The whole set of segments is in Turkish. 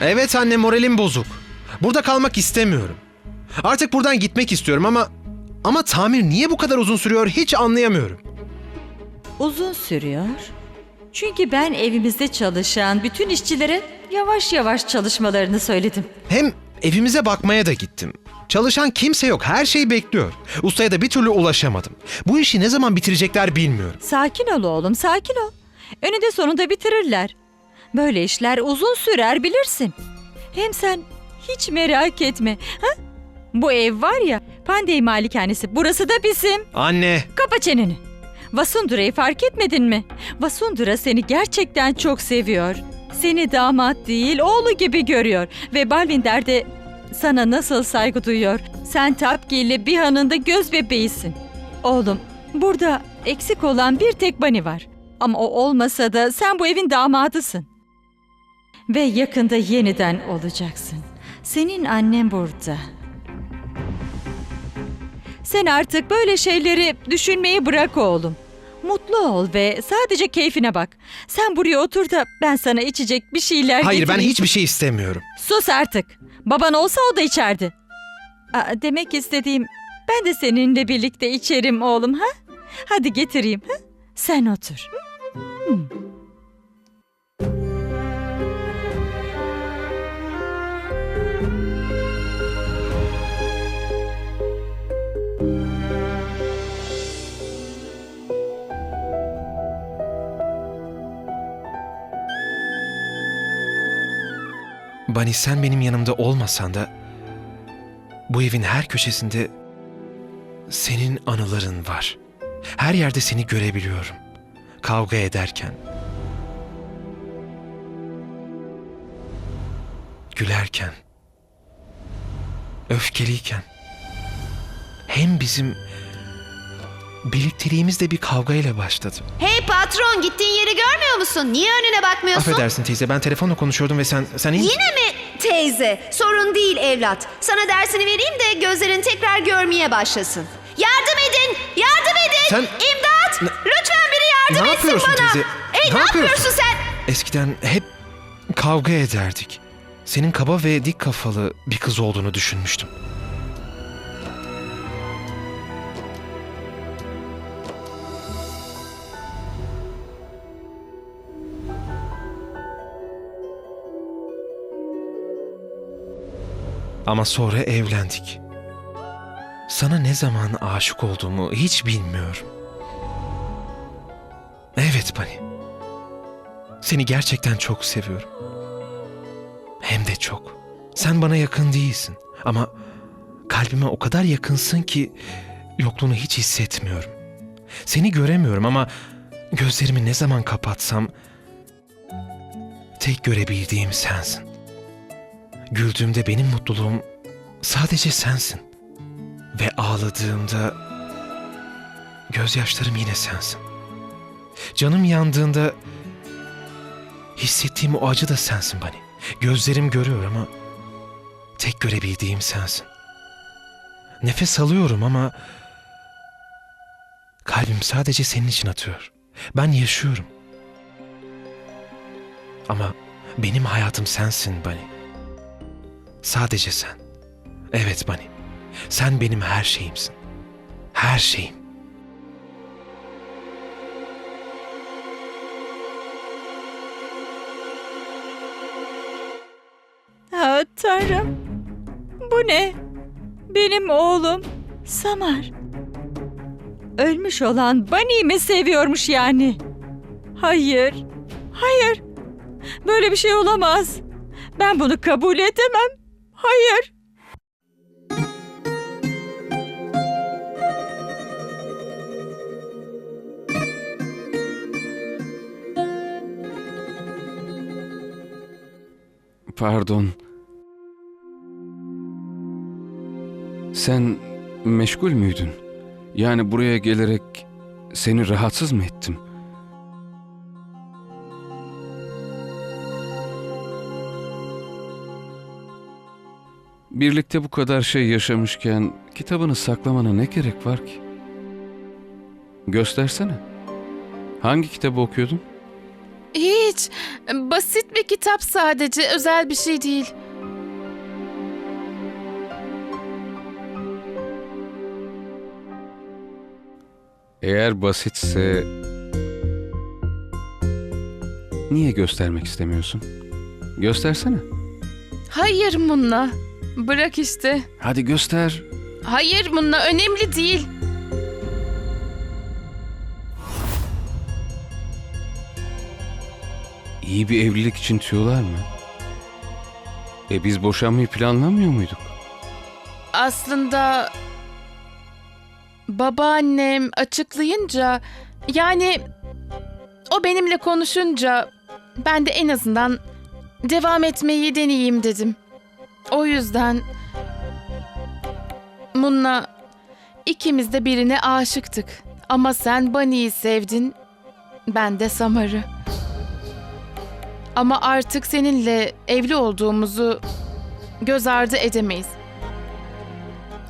Evet anne moralim bozuk. Burada kalmak istemiyorum. Artık buradan gitmek istiyorum ama... Ama tamir niye bu kadar uzun sürüyor hiç anlayamıyorum. Uzun sürüyor. Çünkü ben evimizde çalışan bütün işçilere yavaş yavaş çalışmalarını söyledim. Hem evimize bakmaya da gittim. Çalışan kimse yok. Her şey bekliyor. Ustaya da bir türlü ulaşamadım. Bu işi ne zaman bitirecekler bilmiyorum. Sakin ol oğlum, sakin ol. Önünde sonunda bitirirler. Böyle işler uzun sürer bilirsin. Hem sen hiç merak etme. Ha? Bu ev var ya, Pandey malikanesi. Burası da bizim. Anne, Kapa çeneni. Vasundura'yı fark etmedin mi? Vasundura seni gerçekten çok seviyor. Seni damat değil, oğlu gibi görüyor. Ve Balvinder de sana nasıl saygı duyuyor. Sen Tapki ile Biha'nın da göz bebeğisin. Oğlum, burada eksik olan bir tek Bani var. Ama o olmasa da sen bu evin damadısın. Ve yakında yeniden olacaksın. Senin annen burada. Sen artık böyle şeyleri düşünmeyi bırak oğlum. Mutlu ol ve sadece keyfine bak. Sen buraya otur da ben sana içecek bir şeyler hayır ben getireyim. hiçbir şey istemiyorum. Sus artık. Baban olsa o da içerdi. Aa, demek istediğim ben de seninle birlikte içerim oğlum ha? Hadi getireyim ha? Sen otur. Hı? Bani sen benim yanımda olmasan da bu evin her köşesinde senin anıların var. Her yerde seni görebiliyorum. Kavga ederken. Gülerken. Öfkeliyken. Hem bizim birlikteliğimiz de bir kavgayla başladı. Hey patron gittiğin yeri görmüyor musun? Niye önüne bakmıyorsun? Affedersin teyze ben telefonla konuşuyordum ve sen sen iyi Yine mi teyze? Sorun değil evlat. Sana dersini vereyim de gözlerin tekrar görmeye başlasın. Yardım edin! Yardım edin! Sen- İmdat! Ne- Lütfen biri yardım Ne etsin yapıyorsun bana! teyze? Hey Ne ne, yapıyorsun? yapıyorsun sen? Eskiden hep kavga ederdik. Senin kaba ve dik kafalı bir kız olduğunu düşünmüştüm. Ama sonra evlendik. Sana ne zaman aşık olduğumu hiç bilmiyorum. Evet Bani. Seni gerçekten çok seviyorum. Hem de çok. Sen bana yakın değilsin ama kalbime o kadar yakınsın ki yokluğunu hiç hissetmiyorum. Seni göremiyorum ama gözlerimi ne zaman kapatsam tek görebildiğim sensin. Güldüğümde benim mutluluğum sadece sensin. Ve ağladığımda gözyaşlarım yine sensin. Canım yandığında Hissettiğim o acı da sensin Bani. Gözlerim görüyor ama tek görebildiğim sensin. Nefes alıyorum ama kalbim sadece senin için atıyor. Ben yaşıyorum. Ama benim hayatım sensin Bani. Sadece sen. Evet Bani. Sen benim her şeyimsin. Her şeyim. Ha, Tanrım. Bu ne? Benim oğlum Samar. Ölmüş olan Bunny'i mi seviyormuş yani? Hayır. Hayır. Böyle bir şey olamaz. Ben bunu kabul edemem. Hayır. Pardon. Sen meşgul müydün? Yani buraya gelerek seni rahatsız mı ettim? Birlikte bu kadar şey yaşamışken kitabını saklamana ne gerek var ki? Göstersene. Hangi kitabı okuyordun? Hiç. Basit bir kitap sadece. Özel bir şey değil. Eğer basitse... Niye göstermek istemiyorsun? Göstersene. Hayır Munna. Bırak işte. Hadi göster. Hayır Munna önemli değil. İyi bir evlilik için tüyolar mı? E biz boşanmayı planlamıyor muyduk? Aslında babaannem açıklayınca yani o benimle konuşunca ben de en azından devam etmeyi deneyeyim dedim. O yüzden Munna ikimiz de birine aşıktık. Ama sen Bunny'i sevdin, ben de Samar'ı. Ama artık seninle evli olduğumuzu göz ardı edemeyiz.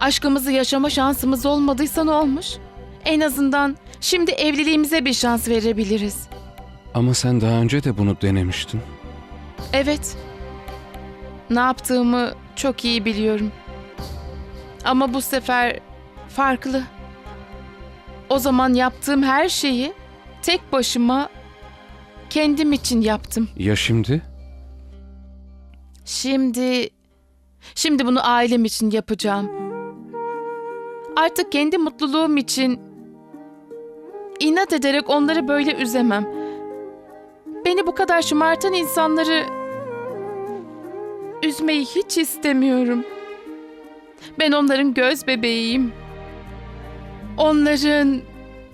Aşkımızı yaşama şansımız olmadıysa ne olmuş? En azından şimdi evliliğimize bir şans verebiliriz. Ama sen daha önce de bunu denemiştin. Evet. Ne yaptığımı çok iyi biliyorum. Ama bu sefer farklı. O zaman yaptığım her şeyi tek başıma kendim için yaptım. Ya şimdi? Şimdi şimdi bunu ailem için yapacağım. Artık kendi mutluluğum için inat ederek onları böyle üzemem. Beni bu kadar şımartan insanları üzmeyi hiç istemiyorum. Ben onların göz bebeğiyim. Onların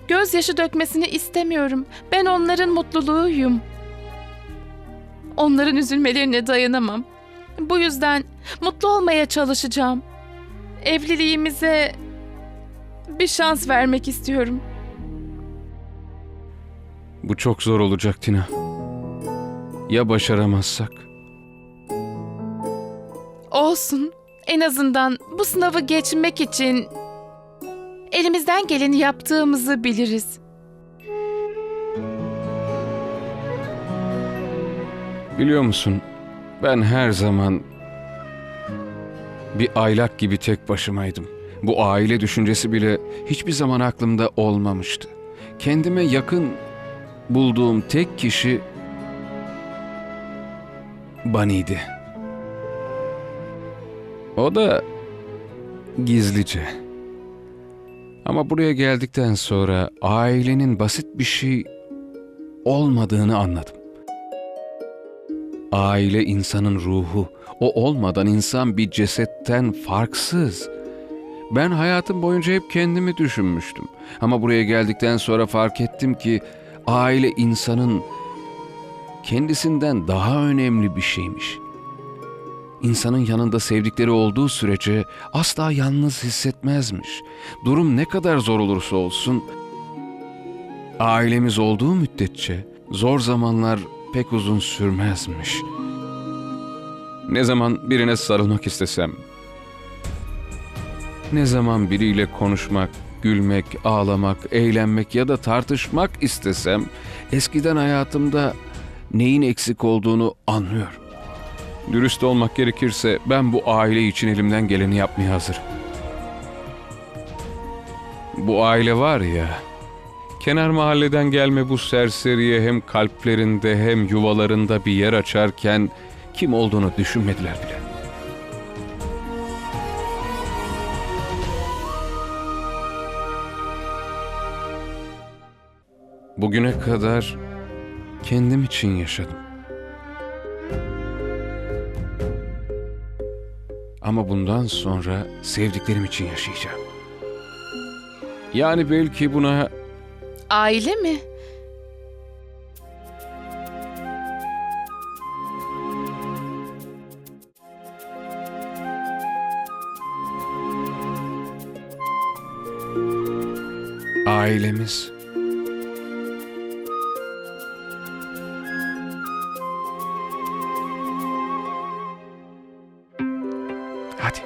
gözyaşı dökmesini istemiyorum. Ben onların mutluluğuyum. Onların üzülmelerine dayanamam. Bu yüzden mutlu olmaya çalışacağım. Evliliğimize bir şans vermek istiyorum. Bu çok zor olacak Tina. Ya başaramazsak? Olsun. En azından bu sınavı geçmek için elimizden geleni yaptığımızı biliriz. Biliyor musun? Ben her zaman bir aylak gibi tek başımaydım. Bu aile düşüncesi bile hiçbir zaman aklımda olmamıştı. Kendime yakın bulduğum tek kişi Bunny'di. O da gizlice. Ama buraya geldikten sonra ailenin basit bir şey olmadığını anladım. Aile insanın ruhu. O olmadan insan bir cesetten farksız. Ben hayatım boyunca hep kendimi düşünmüştüm. Ama buraya geldikten sonra fark ettim ki aile insanın kendisinden daha önemli bir şeymiş. İnsanın yanında sevdikleri olduğu sürece asla yalnız hissetmezmiş. Durum ne kadar zor olursa olsun ailemiz olduğu müddetçe zor zamanlar pek uzun sürmezmiş. Ne zaman birine sarılmak istesem, ne zaman biriyle konuşmak, gülmek, ağlamak, eğlenmek ya da tartışmak istesem, eskiden hayatımda neyin eksik olduğunu anlıyorum. Dürüst olmak gerekirse ben bu aile için elimden geleni yapmaya hazırım. Bu aile var ya, Kenar mahalleden gelme bu serseriye hem kalplerinde hem yuvalarında bir yer açarken kim olduğunu düşünmediler bile. Bugüne kadar kendim için yaşadım. Ama bundan sonra sevdiklerim için yaşayacağım. Yani belki buna Aile mi? ailemiz Hadi.